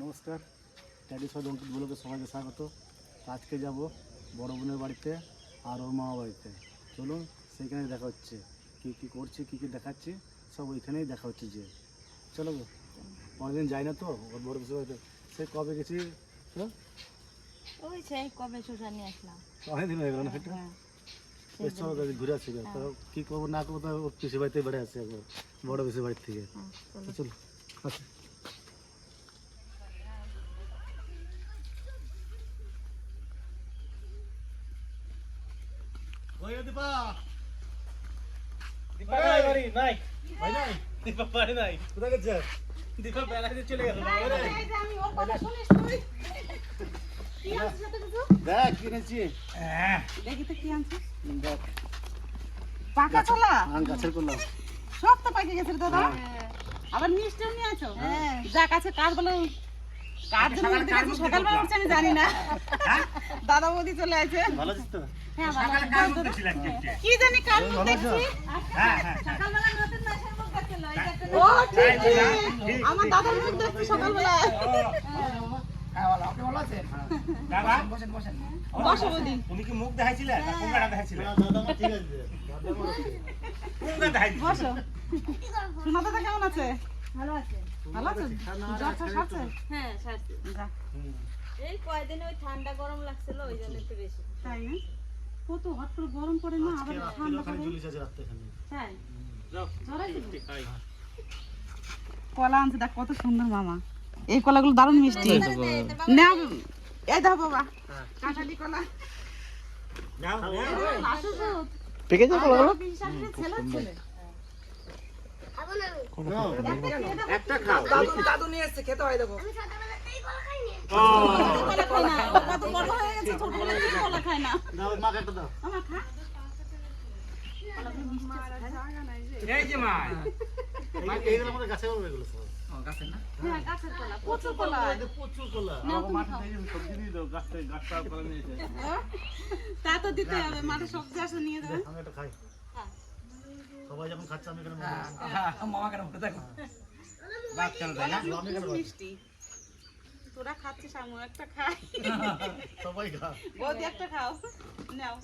নমস্কার। ড্যাডি সহ অঙ্কিত ব্লকে সবাইকে স্বাগত। আজকে যাব বড় বোনের বাড়িতে আর ওর মামা বাড়িতে। চলুন সেইখানে দেখা হচ্ছে। কী কী করছে কী কী দেখাচ্ছে সব ওইখানেই দেখা হচ্ছে যে। চলো গো। অনেকদিন যাই না তো ওর বড় বিশেষ বাড়িতে। সে কবে গেছি? ওই সেই কবে শোষা নিয়ে আসলাম। অনেকদিন হয়ে গেল না সেটা? হ্যাঁ চলো ঘুরে আসছি তো কী করব না করব তো ওর বাড়িতে বেড়ে একবার বড় পিসের বাড়ির থেকে। হ্যাঁ, চলো। তো চলো ওই দীপা দীপা নাই বাড়ি, নাই। ভাই নাই দীপা বাড়ি নাই। কোথায় গেছে? দীপা বেড়াতে চলে গেল। দেখ কিনেছি দেখি তো কি আনছিস। দেখ। পাকা কলা আম গাছের করলাম সব তো পাকে গেছে দাদা? আবার মিষ্টিও নিয়ে আছো? যা কাছে কাজ বলে। কার জন্য উঠতে গেছে? সকালবেলা উঠছে আমি জানি না। দাদা বৌদি চলে আছে ভালো আছিস তো? হ্যাঁ কি জানি কার মুখ দেখছি? ও ঠিক ঠিক। আমার দাদার মুখ দেখছি সকালবেলা। দাদা, বসো তুমি কি মুখ দেখাইছিলে না দেখাইছিলে কেমন আছে? ভালো আছে। ভালো আছে জ্বর সারছে? হ্যাঁ সারছি। এই কয়দিন ওই ঠান্ডা গরম লাগছিল ওই জন্য একটু বেশি। তাই না? কত হট করে গরম পড়ে না আবার ঠান্ডা পড়ে। ঝুলিস আছে রাত্রেখানে তাই? যাও, জ্বর আছে? খাই। কলা আনছে দেখ কত সুন্দর মামা। এই কলাগুলো দারুণ মিষ্টি। না এই দাও বাবা। কাঁঠালি কলা। নাও, নাও। পেকে যায় কলাগুলো? ছেলে ছেলে একটা খাও। দাদু নিয়ে এসেছে খেতে হয় দেবো ও, কলা খায় না। ও কত বড় হয়ে গেছে ছোটবেলা থেকে কলা খায় না। দাও মাকে একটা দাও। আমার খা। এই যে মা। মা এইগুলো আমাদের গাছে হবে এগুলো সব। হ্যাঁ গাছের কলা প্রচুর কলা এতে প্রচুর কলা। তা তো দিতে হবে মাঠে সবজি আসে নিয়ে যাবে। আমি একটা খাই। সবাই যখন খাচ্ছে আমি এখানে বাদ কেন তাই না? আমি এখানে মিষ্টি। তোরা খাচ্ছিস আমি একটা খাই। সবাই খা। বৌদি একটা খাও। নাও।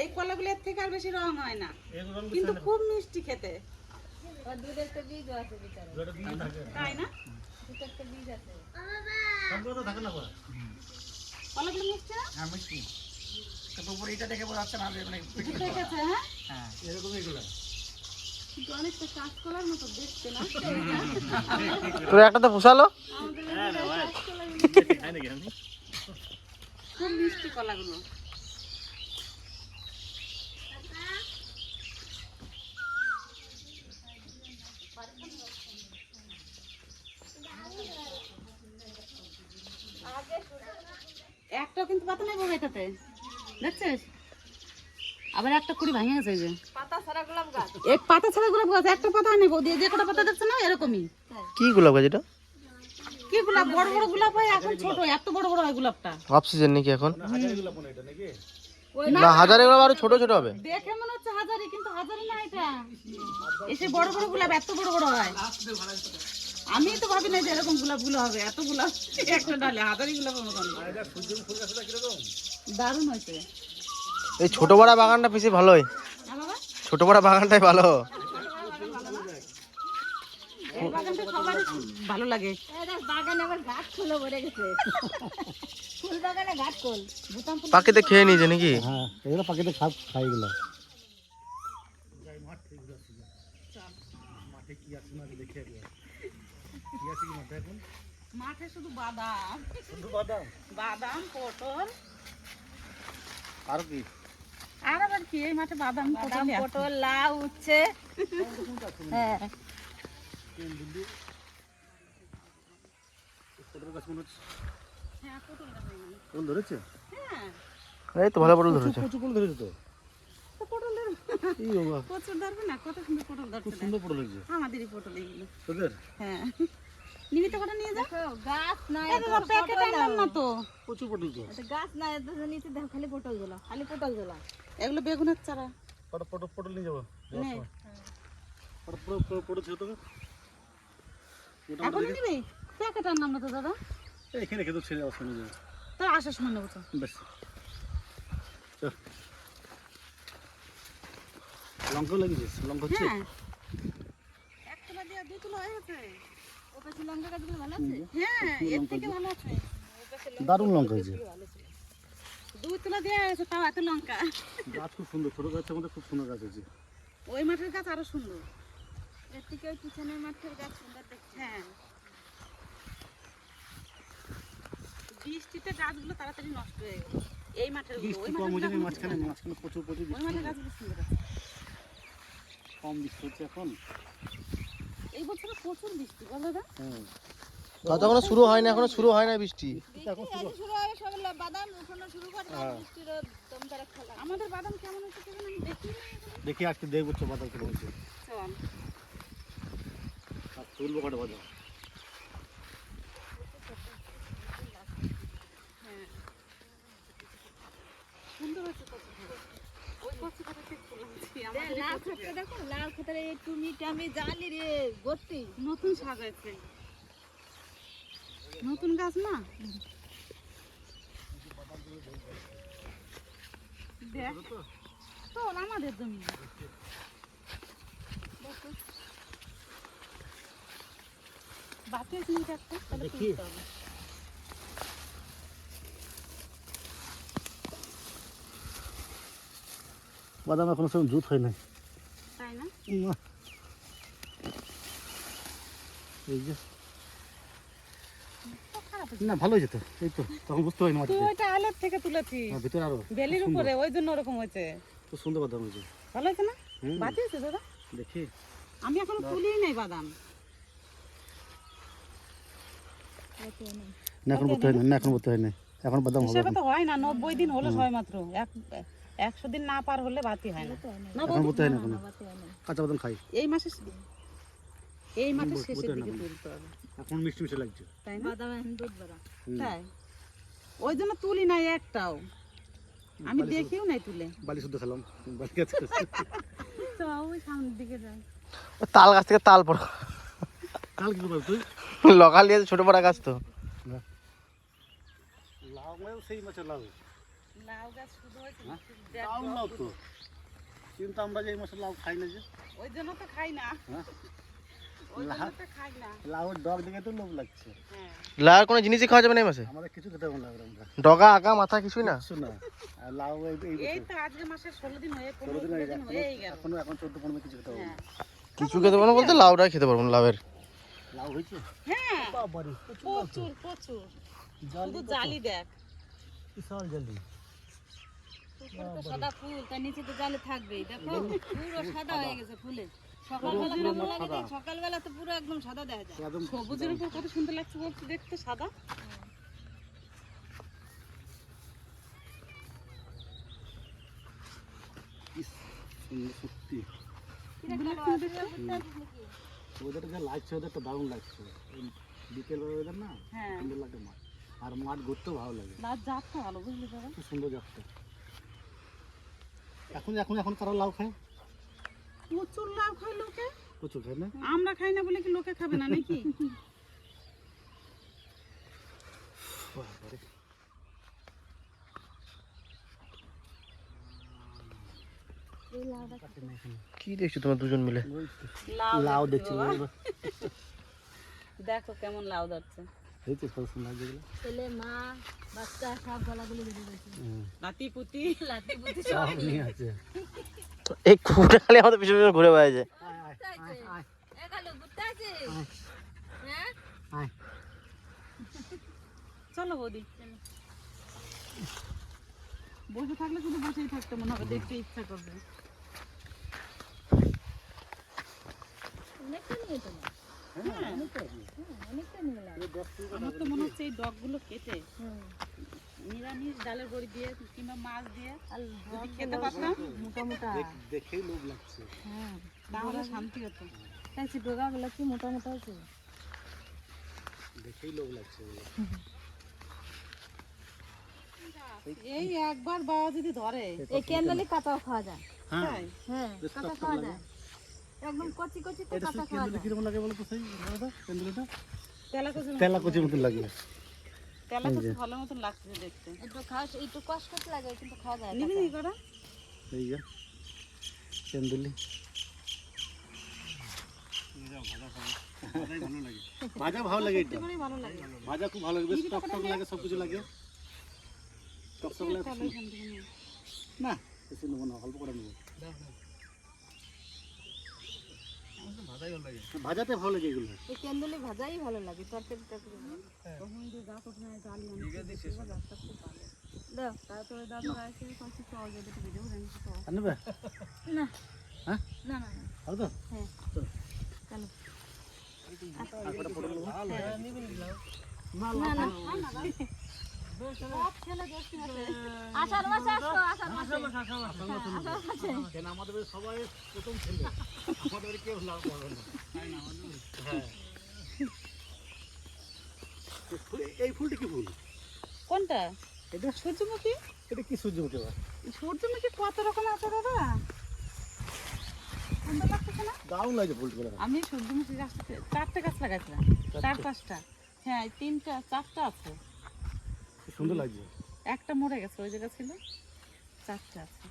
এই কলাগুলো এর থেকে আর বেশি রং হয় না। কিন্তু খুব মিষ্টি খেতে। ওর দুধের তো বীজও আছে ভিতরে। থাকে। তাই না? দুধের তো বীজ আছে। থাকে না কলাগুলো মিষ্টি না? হ্যাঁ মিষ্টি। এটা দেখে বোঝা যাচ্ছে না যে মানে ঠিক আছে হ্যাঁ? এরকম এগুলো তোর একটা তো পোষালো? খুব মিষ্টি কলাগুলো। একটাও কিন্তু পাতা নেই এটাতে। দেখছিস? আবার একটা কুড়ি ভাঙে গেছে যে। এক পাতা ছাড়া গোলাপ গাছ একটা পাতা নেই বৌদি যে কটা পাতা দেখছ না এরকমই। কি গোলাপ গাছ এটা? কি গোলাপ? বড় বড় গোলাপ হয় এখন ছোট এত বড় বড় হয় গোলাপটা। অফ সিজন নাকি এখন? না হাজারে গোলাপ আরও ছোট ছোট হবে। দেখে মনে হচ্ছে হাজারি কিন্তু হাজারি না এটা। এসে বড় বড় গোলাপ এত বড় বড় হয়। আমি তো ভাবি না যে এরকম গোলাপগুলো হবে এত গোলাপ। একটা ডালে হাজারি গোলাপের মতন। দারুণ হয়েছে। এই ছোট বড় বাগানটা বেশি ভালোই। হ্যাঁ ছোট বড় বাগানটাই ভালো। এই বাগানটা সবারই ভালো লাগে। পাখিতে খেয়ে নিয়েছে নাকি? হ্যাঁ এগুলো পাখিতে খা খাই এগুলো। মাঠে শুধু বাদাম। শুধু বাদাম? বাদাম পটল। আর কি? আর আবার কি? এই মাঠে বাদাম বাদাম পটল পটল লাউ উচ্ছে। হ্যাঁ। পটল হ্যাঁ ধরেছে? হ্যাঁ। এই তো ভালো পটল ধরেছে। প্রচুর ফুল ধরেছে তো। তো পটল ধরো এই বাবা। প্রচুর ধরবে না? কত সুন্দর পটল ধরছে। সুন্দর পটল হয়েছে। আমাদেরই পটল এগুলো। তোদের? হ্যাঁ। নিবি তো কটা নিয়ে যা। গাছ নাই এই দাদা প্যাকেট আনলাম না তো। প্রচুর পটল তো। এটা গাছ নাই এত নিচে দেখো খালি পটল জ্বলা খালি পটল জ্বলা। এগুলো বেগুনের চারা। পটল পটল পটল নিয়ে যাব নে। পটল পটল পটল ছিল তোকে? এখন নিবি? প্যাকেট আনলাম না তো দাদা। এখানে রেখে তো ছেড়ে তাই আসার সময় নেব তো বেশ। চল। লঙ্কাও লাগিয়েছিস? লঙ্কা হচ্ছে? হ্যাঁ। এক তুলা দিয়ে দুই হয়ে গেছে। দারুণ লঙ্কা হয়েছে। গাছ খুব সুন্দর ছোটো গাছের মধ্যে খুব সুন্দর গাছ হয়েছে। ওই মাঠের গাছ আরও সুন্দর। এর থেকে ওই পিছনের মাঠের গাছ সুন্দর হ্যাঁ। বৃষ্টিতে গাছগুলো তাড়াতাড়ি নষ্ট হয়ে গেল। এই মাঠেরগুলো ওই বৃষ্টি কম হয়েছে মাঠের মাঝখানে মাঝখানে প্রচুর প্রচুর ওই মাঠের গাছগুলো সুন্দর। আছে কম বৃষ্টি হচ্ছে এখন। এই বছর প্রচুর বৃষ্টি বল শুরু হয় না এখনও শুরু হয় না বৃষ্টি। এখন শুরু। হবে সব বাদাম উঠানো শুরু করবে হ্যাঁ। বৃষ্টির দমদার খেলা। আমাদের বাদাম কেমন হচ্ছে কেমন আমি দেখি দেখি আজকে দেখব তো বাজার করে হয়েছে চল। আর তুলবো কটা বাজার হ্যাঁ। সুন্দর হচ্ছে খাবার। ওই কচু খাবার ঠিক তুলেছি আমাদের এই লাল কচু দেখো লাল ক্ষেতের এই টুমি জালি রে ভর্তি নতুন সাজাইছে নতুন গাছ না? দেখ তো। আমাদের জমি। বাতি আছে নাকি একটা তাহলে দেখি। তুলতে হবে। বাদাম এখনও সেরকম জুত হয় নাই। তাই না? এই যে। না হয়েছে এই তো তখন বুঝতে পারিনি তুই ওইটা আলের থেকে তুলেছি আর ভিতরে আরও বেলির উপরে ওই জন্য ওরকম হয়েছে। সুন্দর বাদাম হয়েছে। ভালো হয়েছে না? বাতি আছে দাদা? দেখি। আমি এখনও তুলিই নাই বাদাম। না এখন করতে হয় না এখন করতে হয় না এখন বাদাম হবে। তো হয় না নব্বই দিন হলো সবাই মাত্র। এক একশো দিন না পার হলে বাতি হয় না। না এখন হয় না এখন কাঁচা বাদাম খাই। এই মাসে এই বুঝতে শেষের দিকে। তুলতে হবে। এখন মিষ্টি মিষ্টি লাগছে। তাই না? বাদাম দুধ বেড়া। তাই? ওই জন্য তুলি নাই একটাও। আমি দেখিও নাই তুলে। বালি শুদ্ধ খেলাম। বালি গাছ তো ওই সামনের দিকে যাই তাল গাছ থেকে তাল পড়ো। কাল কি করবি তুই লকাল দিয়ে ছোট বড় গাছ তো। লাউ সেই মাছের লাউ। লাউ গাছ শুধু হয়েছে হ্যাঁ? লাউ লাউ তো। কিন্তু আমরা যে এই মাছের লাউ খাই না যে। ওই জন্য তো খাই না। হ্যাঁ? ওই লাউ- তো খাই না। লাউর ডগ দেখে তো লোভ লাগছে। হ্যাঁ। কোনো জিনিসই খাওয়া যাবে না এই মাসে? আমাদের কিছু খেতে মন লাগে আমরা। ডগা আগা মাথা কিছুই না? কিছু না। আর লাউ এই তো আজকে মাসের ষোলো দিন হয়ে ষোলো পনেরো দিন দিন হয়ে গেল। এখনও এখন চোদ্দ পনেরো কিছু খেতে পারব না। কিছু খেতে পারব না বলতে লাউটাই খেতে পারব না লাউয়ের। লাউ হয়েছে? হ্যাঁ। বাবারে প্রচুর প্রচুর জালি দেখ। বিশাল জলদি সাদা ফুল তার নিচে তো জালে থাকবেই দেখো? পুরো সাদা? হয়ে গেছে ফুলে। সকালবেলা কেমন লাগে সকালবেলা তো পুরো একদম সাদা দেখা যায়। সবুজের উপর কত সুন্দর লাগছে বলছি দেখতে সাদা? সত্যি। ওদেরটা যা লাগছে ওদেরটা দারুণ লাগছে। বিকেল ওদের না হ্যাঁ। সুন্দর লাগে মাঠ। আর মাঠ ঘুরতেও ভালো লাগে। লাউ জাতটা ভালো বুঝলি খুব সুন্দর যাচ্ছে। এখন এখন এখন কারও লাউ খায়? প্রচুর লাউ খায় লোকে। প্রচুর খায় না? আমরা খাই না বলে কি লোকে খাবে না নাকি। কি দেখছ তোমার দুজন মিলে? লাউ দেখছি দেখো কেমন লাউ ধরছে। এই তো সুন্দর লাগছে ছেলে মা বাচ্চা সব গলাগুলি বেরিয়ে গেছে। নাতি পুতি লাঠি বুদ্ধি সব নিয়ে আছে। এই কুটা খালি আমাদের পিছনে পিছনে ঘুরে আছে? হ্যাঁ? আয়। চলো বৌদি। বসে থাকলে শুধু বসেই থাকতে মনে হবে দেখতে ইচ্ছা করবে। অনেকটা নিয়ে তোমার আমার তো মনে হচ্ছে এই ডগগুলো কেটে নিরামিষ ডালের বড়ি দিয়ে কিংবা মাছ দিয়ে যদি খেতে পারতাম। মোটা মোটা। দেখেই লোভ লাগছে। হ্যাঁ তাহলে শান্তি হতো। দেখছি ডোগাগুলো কি মোটা মোটা আছে দেখেই লোভ লাগছে এই একবার বাবা যদি ধরে এই ক্যান্ডেলি কাঁচাও খাওয়া যায়। হ্যাঁ হ্যাঁ কাঁচা খাওয়া যায়। একদম কচি কচি তো কাঁচা খাওয়া যায়। কীরকম লাগে বলো তো সেই দাদা তেন্দুলিটা তেলা কচু তেলা কচির মতন লাগে। তেলা কচু ভালো মতন লাগছে দেখতে। একটু খাওয়া একটু কষ্ট কষ্ট লাগে কিন্তু খাওয়া যায় নিবি নি করা এই যে তেন্দুলি ভাজা ভালো লাগে এটা। ভালো লাগে। ভাজা খুব ভালো লাগে বেশ টক টক লাগে সব কিছু লাগে। টক টক লাগে। না বেশি নেব না অল্প করে নেব। ভাজাতে ভালো লাগে এগুলো। এই তেন্দুলি ভাজাই ভালো লাগে তরকারি তরকারি তখন যে গাছ ওঠে না, জালি। দাও তারপরে দাদু আসে কইছি চল যদি একটু ভিডিও বানাই তো আর নেবে না। হ্যাঁ? না না না। ভালো তো হ্যাঁ। চলো। পটল নেব? না না আমাদের সবাই প্রথম ছেলে? আমাদের কেউ লাভ না। হ্যাঁ। এই ফুলটা কি ফুল? কোনটা? এটা সূর্যমুখী? এটা কি সূর্যমুখী বা? সূর্যমুখী কত রকম আছে দাদা? দারুণ লাগছে ফুলগুলো আমি সূর্যমুখী গাছটাতে চারটে গাছ লাগাইছিলাম। চার পাঁচটা। হ্যাঁ তিনটা চারটা আছে। সুন্দর লাগছে। একটা মরে গেছে ওই জায়গা ছিল। চারটা আছে।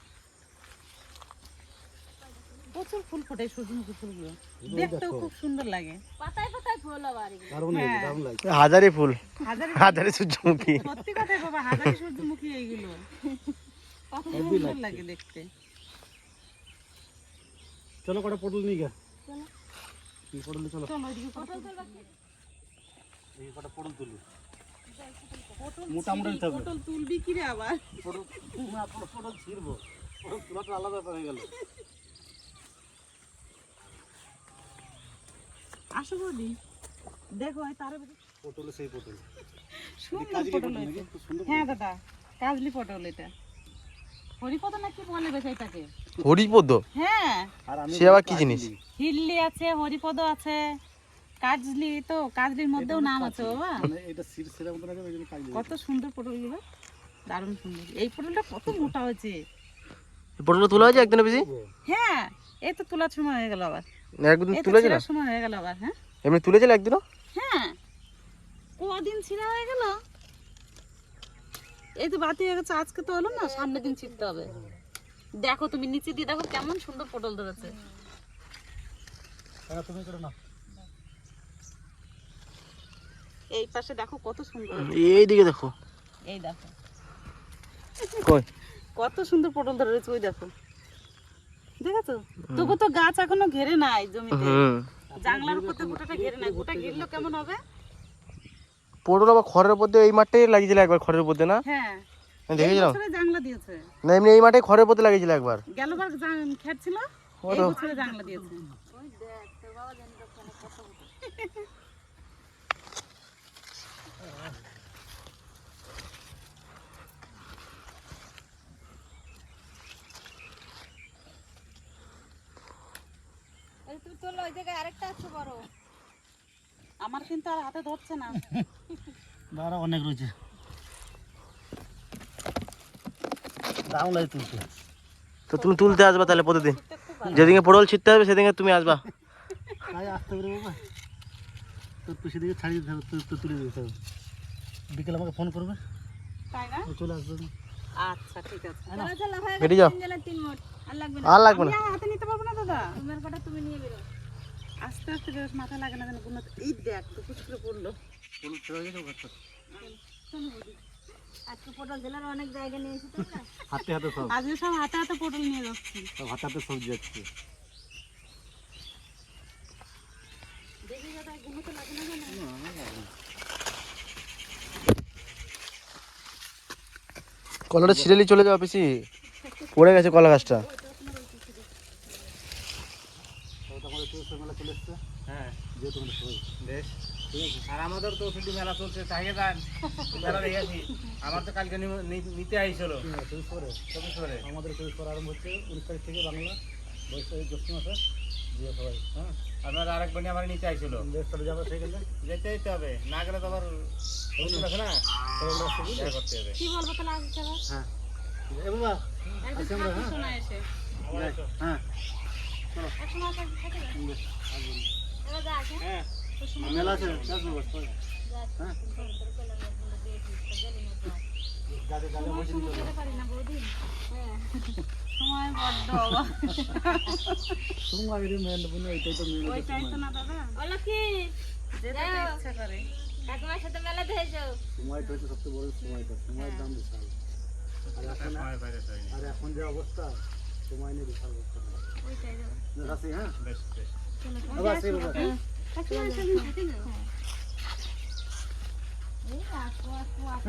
প্রচুর ফুল ফোটে সূর্যমুখী ফুলগুলো। দেখতেও খুব সুন্দর লাগে। পাতায় পাতায় ফুল আবার হ্যাঁ। হাজারি ফুল। হাজারে হাজারি সূর্যমুখী। সত্যি কথাই বাবা হাজারি সূর্যমুখী এইগুলো। কত সুন্দর লাগে দেখতে। চলো কটা পটল নিয়ে গা চলো। পটল চলো। চলো পটল তুলবা এই কটা পটল তুলি। মোটামুটি হবে। পটল তুলবি কি রে আবার? পটল না পটল পটল ছিঁড়বো। পটল তোলাটা আলাদা ব্যাপার হয়ে গেল। আসো বৌদি। দেখো এই তার ভিতরে পটলে সেই পটল। সুন্দর হ্যাঁ দাদা কাজলি পটল এটা। হরিপদ না কি বলে বেশ এটাকে? হরিপদ? হ্যাঁ। সে আবার কি জিনিস? হিল্লি আছে হরিপদ আছে। কাজলি তো কাজলির মধ্যেও নাম আছে বাবা। মানে এটা সির মতো লাগে ওইজন্য কাজলি কত সুন্দর পটলগুলো দারুণ সুন্দর। এই পটলটা কত মোটা হয়েছে। পটলটা তোলা হয়েছে একদিনে বেশি? হ্যাঁ এই তো তোলার সময় হয়ে গেল আবার। একদিন তুলেছিল? সময় হয়ে গেল আবার হ্যাঁ? এমনি তুলেছিল একদিনও? হ্যাঁ। কদিন ছিঁড়া হয়ে গেল? এই তো বাতি হয়ে গেছে আজকে তো হলো না সামনের দিন ছিঁড়তে হবে। দেখো তুমি নিচে দিয়ে দেখো কেমন সুন্দর পটল ধরেছে। হ্যাঁ তুমি করে না। এই পাশে দেখো কত সুন্দর এইদিকে দেখো। এই দেখো। কই? কত সুন্দর পটল ধরে রয়েছে ওই দেখো। দেখেছ? তবু তো গাছ এখনও ঘেরে নাই জমিতে। জাংলার উপর গোটাটা ঘেরে নাই। গোটা ঘিরলো কেমন হবে? পটল আবার খড়ের উপর এই মাঠে লাগিয়েছিল একবার খড়ের উপর না? হ্যাঁ। এই দেখেছিলাম জাংলা দিয়েছে। না এমনি এই মাঠে খড়ের উপর লাগিয়েছিল একবার। গেলবার খেট ছিল এই বছরে জাংলা দিয়েছে ওই দেখ তোর বাবা জানি দোকানে কত বড়। এই তুমি তোলো ওই জায়গায় আরেকটা আছে বড়। আমার কিন্তু আর হাতে ধরছে না। দাঁড়া অনেক রয়েছে। দারুণ লাগে তুলতে তো তুমি তুলতে আসবা তাহলে প্রতিদিন। যেদিকে পটল ছিটতে হবে সেদিকে তুমি আসবা। তাই আসতে পারে বাবা। তোর তো সেদিকে ছাড়িয়ে দিতে হবে তো তুলে দিতে হবে। বিকেল আমাকে ফোন করবে। তাই না? চলে আসবে। আচ্ছা ঠিক আছে। চলো চলো হয়ে কেটে তিন মোট। আর লাগবে না। আর লাগবে না। হাতে নিতে পারব না দাদা। তোমার কটা তুমি নিয়ে বেরো। আস্তে আস্তে বেশ মাথা লাগে না যেন কোনো এই দেখ তো কুচ করে পড়ল। আজকে পটল জেলার অনেক জায়গা নিয়ে এসেছি হাতে হাতে সব। আজকে সব হাতে হাতে পটল নিয়ে যাচ্ছি। সব হাতে হাতে সবজি যাচ্ছে। দেখি দাদা গুলো তো লাগে না। কলাটা ছিঁড়েলি চলে যাও পিসি। পড়ে গেছে কলা গাছটা। আর আমাদের তো ছুটি মেলা চলছে আমার তো কালকে নিতে আইছিল। চব্বিশ পরে। চব্বিশ আমাদের চব্বিশ পরে আরম্ভ হচ্ছে উনিশ তারিখ থেকে বাংলা হ্যাঁ? আপনার আরেক বোনি আমার নিতে আইছিল। বেশ তাহলে যাব যেতে হবে না গেলে তো আবার না? করতে হবে। কি বলব তাহলে আজকে হ্যাঁ। এ বাবা আজকে আমরা কাকিমার সাথে মেলা দেখেছ সময়টা যে অবস্থা সময় নিয়ে বিশাল অবস্থা। হ্যাঁ? বাবা।